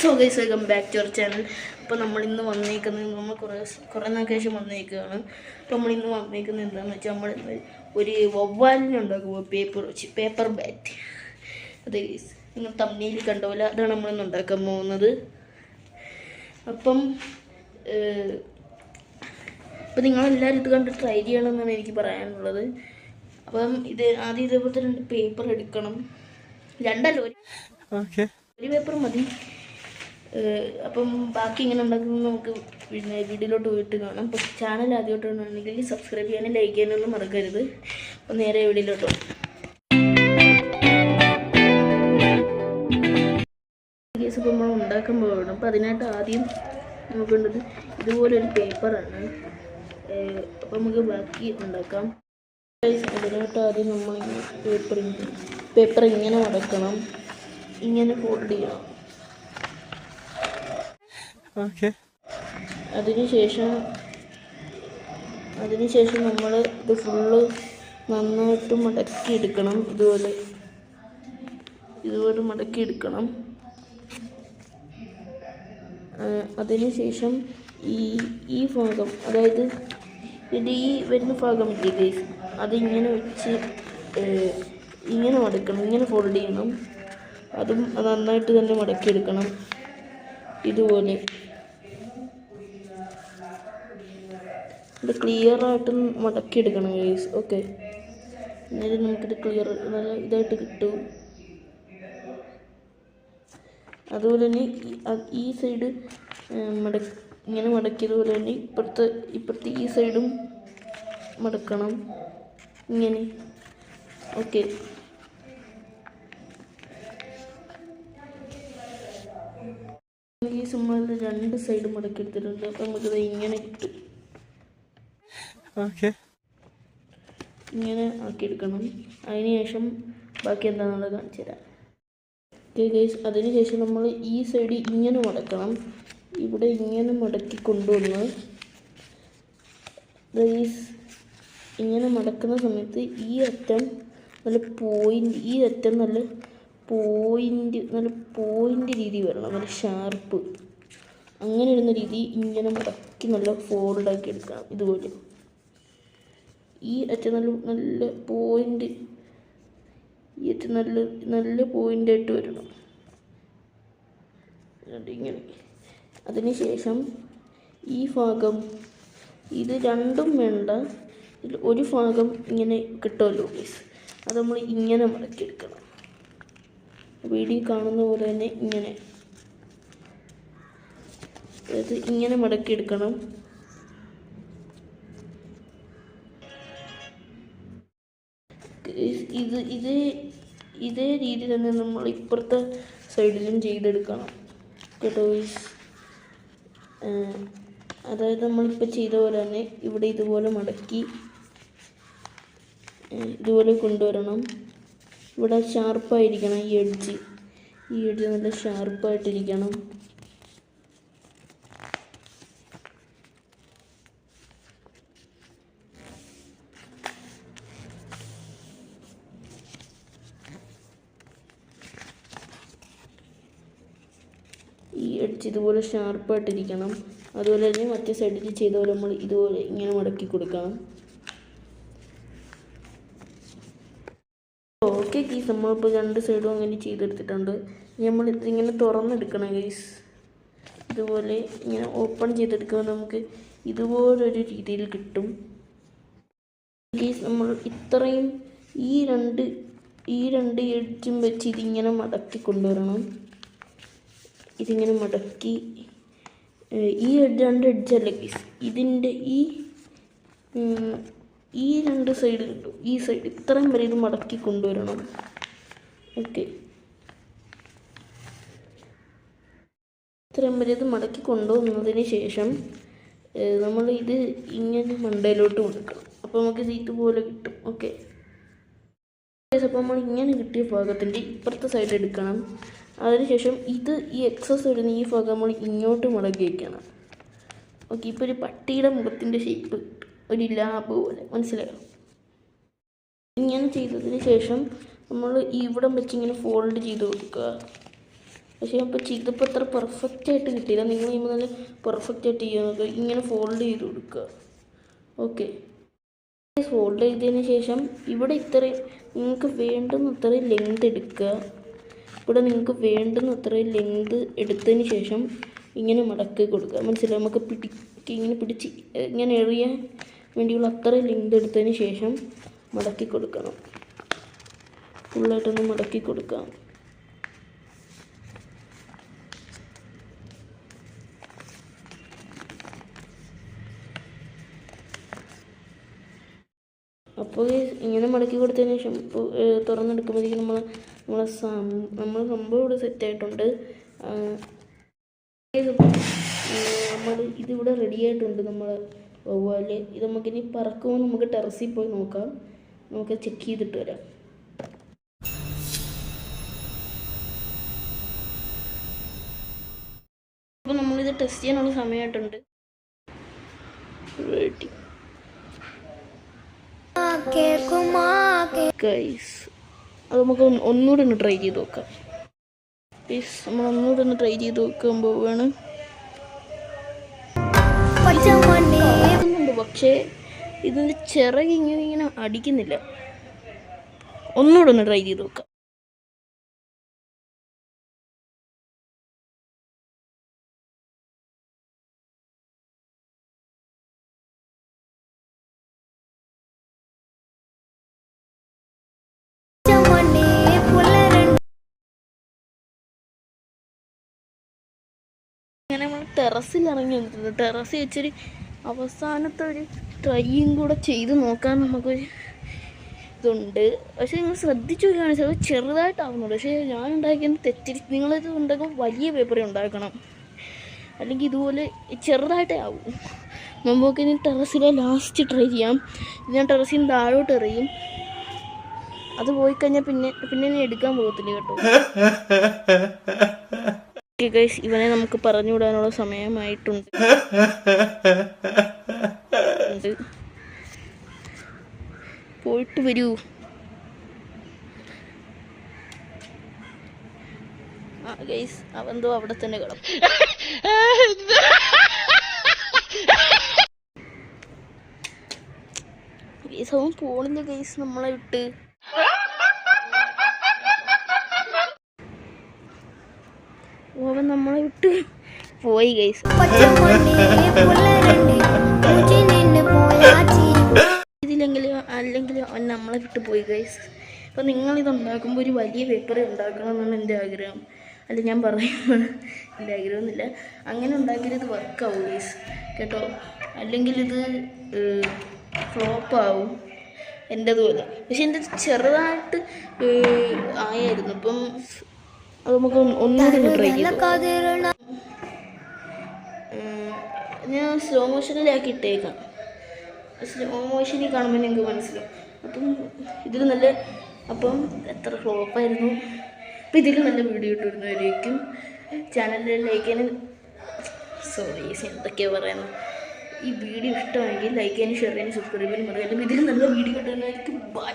So guys welcome back to our channel അപ്പോൾ നമ്മൾ ഇന്ന് വന്നേക്കുന്നത് നമ്മൾ കുറേ കുറേ നാൾക്ക് ശേഷം വന്നേക്കുകയാണ് അപ്പോൾ നമ്മൾ ഇന്ന് വന്നേക്കുന്നത് എന്താണെന്ന് വെച്ചാൽ നമ്മൾ ഇന്ന് ഒരു വവ്വാലിനെ ഉണ്ടാക്കുക പേപ്പർ വെച്ച് പേപ്പർ ബാറ്റ് അതെ ഗൈസ് നിങ്ങൾ തമ്മിയിൽ കണ്ട പോലെ അതാണ് നമ്മളിന്ന് ഉണ്ടാക്കാൻ പോകുന്നത്. അപ്പം അപ്പം നിങ്ങളെല്ലാവരും ഇത് കണ്ട് ട്രൈ ചെയ്യണമെന്നാണ് എനിക്ക് പറയാനുള്ളത്. അപ്പം ഇത് ആദ്യം ഇതേപോലത്തെ രണ്ട് പേപ്പർ എടുക്കണം. രണ്ടല്ല ഒരു ഒരു പേപ്പർ മതി. അപ്പം ബാക്കി ഇങ്ങനെ ഉണ്ടാക്കുന്നത് നമുക്ക് പിന്നെ വീഡിയോയിലോട്ട് പോയിട്ട് കാണാം. അപ്പം ചാനൽ ആദ്യമായിട്ടാണെങ്കിൽ സബ്സ്ക്രൈബ് ചെയ്യാനും ലൈക്ക് ചെയ്യാനൊന്നും മറക്കരുത്. അപ്പം നേരെ വീഡിയോയിലോട്ട് കേസ് ഇപ്പം നമ്മൾ ഉണ്ടാക്കാൻ പോകണം അപ്പം അതിനായിട്ട് ആദ്യം നമുക്ക് വേണ്ടത് ഇതുപോലൊരു പേപ്പറാണ് അപ്പം നമുക്ക് ബാക്കി ഉണ്ടാക്കാം. അതിനായിട്ട് ആദ്യം നമ്മൾ പേപ്പർ പേപ്പർ ഇങ്ങനെ മടക്കണം ഇങ്ങനെ ഫോൾഡ് ചെയ്യണം ഓക്കെ. അതിനുശേഷം അതിനുശേഷം നമ്മൾ ഇത് ഫുള്ള് നന്നായിട്ട് മടക്കി എടുക്കണം ഇതുപോലെ ഇതുപോലെ മടക്കി എടുക്കണം അതിനുശേഷം ഈ ഈ ഭാഗം അതായത് ഇതിന്റെ ഈ വരുന്ന ഭാഗം ഇല്ലേ ഗൈസ് അത് ഇങ്ങനെ വെച്ച് ഇങ്ങനെ മടക്കണം ഇങ്ങനെ ഫോൾഡ് ചെയ്യണം. അതും നന്നായിട്ട് തന്നെ മടക്കിയെടുക്കണം. ഇതുപോലെ. ഇത് ക്ലിയർ ആയിട്ട് മടക്കിയെടുക്കണം ഗൈസ് ഓക്കെ എന്നാലും നമുക്കിത് ക്ലിയർ നല്ല ഇതായിട്ട് കിട്ടും. അതുപോലെ തന്നെ ഈ സൈഡ് മട ഇങ്ങനെ മടക്കിയതുപോലെ തന്നെ ഇപ്പുറത്തെ ഇപ്പുറത്തെ ഈ സൈഡും മടക്കണം. ഇങ്ങനെ. ഓക്കെ ഈ സിമ്മിൽ രണ്ട് സൈഡും മടക്കി എടുത്തിട്ടുണ്ട് അപ്പം നമുക്കിത് ഇങ്ങനെ കിട്ടും. ഓക്കെ. ഇങ്ങനെ ആക്കിയെടുക്കണം. അതിനുശേഷം ബാക്കി എന്താണെന്നുള്ളത് കാണിച്ചു തരാം. ഓക്കെ ഗൈസ് അതിനുശേഷം നമ്മൾ ഈ സൈഡ് ഇങ്ങനെ മടക്കണം. ഇവിടെ ഇങ്ങനെ മടക്കി കൊണ്ടുവന്ന് ഗൈസ് ഇങ്ങനെ മടക്കുന്ന സമയത്ത് ഈ അറ്റം നല്ല പോയിന്റ് ഈ അറ്റം നല്ല പോയിന്റ് നല്ല പോയിന്റ് രീതി വരണം. നല്ല ഷാർപ്പ് അങ്ങനെ ഇടുന്ന രീതി ഇങ്ങനെ മടക്കി നല്ല ഫോൾഡാക്കി എടുക്കണം. ഇതുപോലെ. ഈ അറ്റ നല്ല നല്ല പോയിന്റ് ഈ അറ്റ നല്ല നല്ല പോയിന്റായിട്ട് വരണം. ഇങ്ങനെ. അതിനുശേഷം ഈ ഭാഗം ഇത് രണ്ടും വേണ്ട. ഇതിൽ ഒരു ഭാഗം ഇങ്ങനെ കിട്ടുമല്ലോ പ്ലീസ് അത് നമ്മൾ ഇങ്ങനെ മടക്കിയെടുക്കണം വീഡിയോ കാണുന്ന പോലെ തന്നെ ഇങ്ങനെ. അതായത് ഇങ്ങനെ മടക്കിയെടുക്കണം. ഇത് ഇതേ ഇതേ രീതി തന്നെ നമ്മൾ ഇപ്പുറത്തെ സൈഡിലും ചെയ്തെടുക്കണം. കേട്ടോ അതായത് നമ്മളിപ്പോൾ ചെയ്ത പോലെ തന്നെ ഇവിടെ ഇതുപോലെ മടക്കി ഇതുപോലെ കൊണ്ടുവരണം. ഇവിടെ ഷാർപ്പായിരിക്കണം ഈ എഡ്ജ് ഈ എഡ്ജ് നല്ല ഷാർപ്പായിട്ടിരിക്കണം ഈ എഡ്ജ് ഇതുപോലെ ഷാർപ്പായിട്ടിരിക്കണം. അതുപോലെ തന്നെ മറ്റേ സൈഡിൽ ചെയ്ത പോലെ നമ്മൾ ഇതുപോലെ ഇങ്ങനെ മടക്കി കൊടുക്കണം. ഓക്കെ ഗീസ് നമ്മളിപ്പോൾ രണ്ട് സൈഡും അങ്ങനെ ചെയ്തെടുത്തിട്ടുണ്ട്. നമ്മൾ ഇതിങ്ങനെ തുറന്നെടുക്കണം ഗീസ് ഇതുപോലെ ഇങ്ങനെ ഓപ്പൺ ചെയ്തെടുക്കുമ്പോൾ നമുക്ക് ഇതുപോലൊരു രീതിയിൽ കിട്ടും. ഗീസ് നമ്മൾ ഇത്രയും ഈ രണ്ട് ഈ രണ്ട് എഡ്ജും വെച്ച് ഇതിങ്ങനെ മടക്കി കൊണ്ടുവരണം. ഇതിങ്ങനെ മടക്കി ഈ രണ്ട് എഡ്ജല്ല ഗീസ് ഇതിന്റെ ഈ ഈ രണ്ട് സൈഡ് ഈ സൈഡ് ഇത്രയും വരെ ഇത് മടക്കി കൊണ്ടുവരണം. ഓക്കെ ഇത്രയും വരെ ഇത് മടക്കി കൊണ്ടുവന്നതിന് ശേഷം നമ്മൾ ഇത് ഇങ്ങനെ മണ്ടയിലോട്ട് കൊടുക്കണം. അപ്പോൾ നമുക്ക് സീറ്റ് പോലെ കിട്ടും. ഓക്കെ അപ്പോൾ നമ്മൾ ഇങ്ങനെ കിട്ടിയ ഭാഗത്തിന്റെ ഇപ്പുറത്തെ സൈഡ് എടുക്കണം. അതിനുശേഷം ഇത് ഈ എക്സസ് വരുന്ന ഈ ഭാഗം നമ്മൾ ഇങ്ങോട്ട് മുളകി വയ്ക്കണം. ഓക്കെ ഇപ്പോൾ ഒരു പട്ടിയുടെ മുഖത്തിന്റെ ഷേപ്പ് ഒരു ലാബ് പോലെ മനസ്സിലായോ? ഇങ്ങനെ ചെയ്തതിന് ശേഷം നമ്മൾ ഇവിടം വെച്ച് ഇങ്ങനെ ഫോൾഡ് ചെയ്ത് കൊടുക്കുക. പക്ഷേ ഇപ്പോൾ ചെയ്തപ്പോൾ അത്ര പെർഫെക്റ്റ് ആയിട്ട് കിട്ടിയില്ല. നിങ്ങൾ ചെയ്യുമ്പോൾ നല്ല പെർഫെക്റ്റ് ആയിട്ട് ചെയ്യാൻ നോക്കുക ഇങ്ങനെ ഫോൾഡ് ചെയ്ത് കൊടുക്കുക. ഓക്കെ. ഫോൾഡ് ചെയ്തതിന് ശേഷം ഇവിടെ ഇത്രയും നിങ്ങൾക്ക് വേണ്ടുന്ന അത്രയും ലെങ്ത് എടുക്കുക. ഇവിടെ നിങ്ങൾക്ക് വേണ്ടുന്ന അത്രയും ലെങ്ത് എടുത്തതിന് ശേഷം ഇങ്ങനെ മടക്കി കൊടുക്കുക. മനസ്സിലായി? നമുക്ക് പിടിക്ക് ഇങ്ങനെ പിടിച്ച് ഇങ്ങനെ എറിയാൻ വേണ്ടിയുള്ള അത്രയും ലെങ്ത് എടുത്തതിന് ശേഷം മടക്കി കൊടുക്കണം. ഫുള്ളായിട്ടൊന്ന് മടക്കി കൊടുക്കാം. അപ്പോൾ ഇങ്ങനെ മടക്കി കൊടുത്തതിന് ശേഷം തുറന്നെടുക്കുമ്പോഴത്തേക്കും നമ്മൾ നമ്മളെ നമ്മൾ സംഭവം ഇവിടെ സെറ്റ് ആയിട്ടുണ്ട്. നമ്മൾ ഇതിവിടെ റെഡി ആയിട്ടുണ്ട് നമ്മൾ വവ്വാൽ. ഇത് നമുക്കിനി പറക്കുമ്പോൾ നമുക്ക് ടെറസിൽ പോയി നോക്കാം. നമുക്ക് ചെക്ക് ചെയ്തിട്ട് വരാം. അപ്പോൾ നമ്മളിത് ടെസ്റ്റ് ചെയ്യാനുള്ള സമയമായിട്ടുണ്ട് കേൾക്കുമാ ഗൈസ് അത് നമുക്ക് ഒന്നുകൂടി ഒന്ന് ട്രൈ ചെയ്ത് നോക്കാം. പ്ലീസ് നമ്മൾ ഒന്നുകൂടെ ഒന്ന് ട്രൈ ചെയ്ത് പോവുകയാണ് ഉണ്ട് പക്ഷേ ഇതിന്റെ ചിറക് ഇങ്ങനെ ഇങ്ങനെ അടിക്കുന്നില്ല. ഒന്നുകൂടെ ഒന്ന് ട്രൈ ചെയ്ത് നോക്കാം. അങ്ങനെ നമ്മൾ ടെറസിൽ ഇറങ്ങി വന്നിട്ടുണ്ട്. ടെറസിൽ വെച്ചൊരു അവസാനത്തെ ഒരു ട്രൈയും കൂടെ ചെയ്ത് നോക്കാൻ നമുക്കൊരു ഇതുണ്ട്. പക്ഷെ നിങ്ങൾ ശ്രദ്ധിച്ചു നോക്കുകയാണ് ചിലപ്പോൾ ചെറുതായിട്ടാവുന്നുണ്ട് പക്ഷേ ഞാൻ ഉണ്ടാക്കിയത് തെറ്റിരി നിങ്ങളിത് ഉണ്ടാക്കുമ്പോൾ വലിയ പേപ്പറേ ഉണ്ടാക്കണം. അല്ലെങ്കിൽ ഇതുപോലെ ചെറുതായിട്ടേ ആവും. നമുക്ക് ഇനി ടെറസിലെ ലാസ്റ്റ് ട്രൈ ചെയ്യാം. ഞാൻ ടെറസിൽ നിന്ന് താഴോട്ട് എറിയും. അത് പോയി കഴിഞ്ഞാൽ പിന്നെ പിന്നെ എടുക്കാൻ പോകത്തില്ല കേട്ടോ. ഓക്കെ ഗൈസ് ഇവനെ നമുക്ക് പറഞ്ഞു വിടാനുള്ള സമയമായിട്ടുണ്ട്. പോയിട്ട് വരൂ. ആ ഗൈസ് അവന്തോ അവിടെ തന്നെ കിടക്കും. ഗൈസ് അവൻ പോണില്ല ഗൈസ് നമ്മളെ വിട്ട് അവൻ നമ്മളെ വിട്ട് പോയി ഗൈസ് ഇതിലെങ്കിലും അല്ലെങ്കിലും അവൻ നമ്മളെ വിട്ടു പോയി ഗൈസ് അപ്പോൾ നിങ്ങളിത് ഉണ്ടാക്കുമ്പോൾ ഒരു വലിയ പേപ്പർ ഉണ്ടാക്കണം എന്നാണ് എന്റെ ആഗ്രഹം. അല്ല ഞാൻ പറയുന്നത് എന്റെ ആഗ്രഹമൊന്നുമില്ല. അങ്ങനെ ഉണ്ടാക്കിയാൽ ഇത് വർക്കാവും ഗൈസ് കേട്ടോ? അല്ലെങ്കിൽ ഇത് ഫ്ലോപ്പാവും എന്റെതുപോലെ പക്ഷെ എന്റെ ചെറുതായിട്ട് ആയായിരുന്നു. അപ്പം അത് നമുക്ക് ഒന്നും ട്രൈ ചെയ്തു ഉം, ഞാൻ സ്ലോ മോഷനിലാക്കി ഇട്ടേക്കാം. സ്ലോ മോഷനിൽ കാണുമ്പോൾ ഞങ്ങൾക്ക് മനസ്സിലാവും. അപ്പം ഇതിൽ നല്ല അപ്പം എത്ര ഫ്ലോപ്പായിരുന്നു അപ്പം ഇതിൽ നല്ല വീഡിയോ ഇട്ടിരുന്നവരേക്കും ചാനലിൽ ലൈക്ക് ചെയ്യാൻ സോറി എന്തൊക്കെയാണ് പറയുന്നത് ഈ വീഡിയോ ഇഷ്ടമാണെങ്കിൽ ലൈക്ക് ചെയ്യാനും ഷെയർ ചെയ്യാനും സബ്സ്ക്രൈബ് ചെയ്യാനും പറയാനും ഇതിൽ നല്ല വീഡിയോ ഇട്ടുന്നതായിരിക്കും ബൈ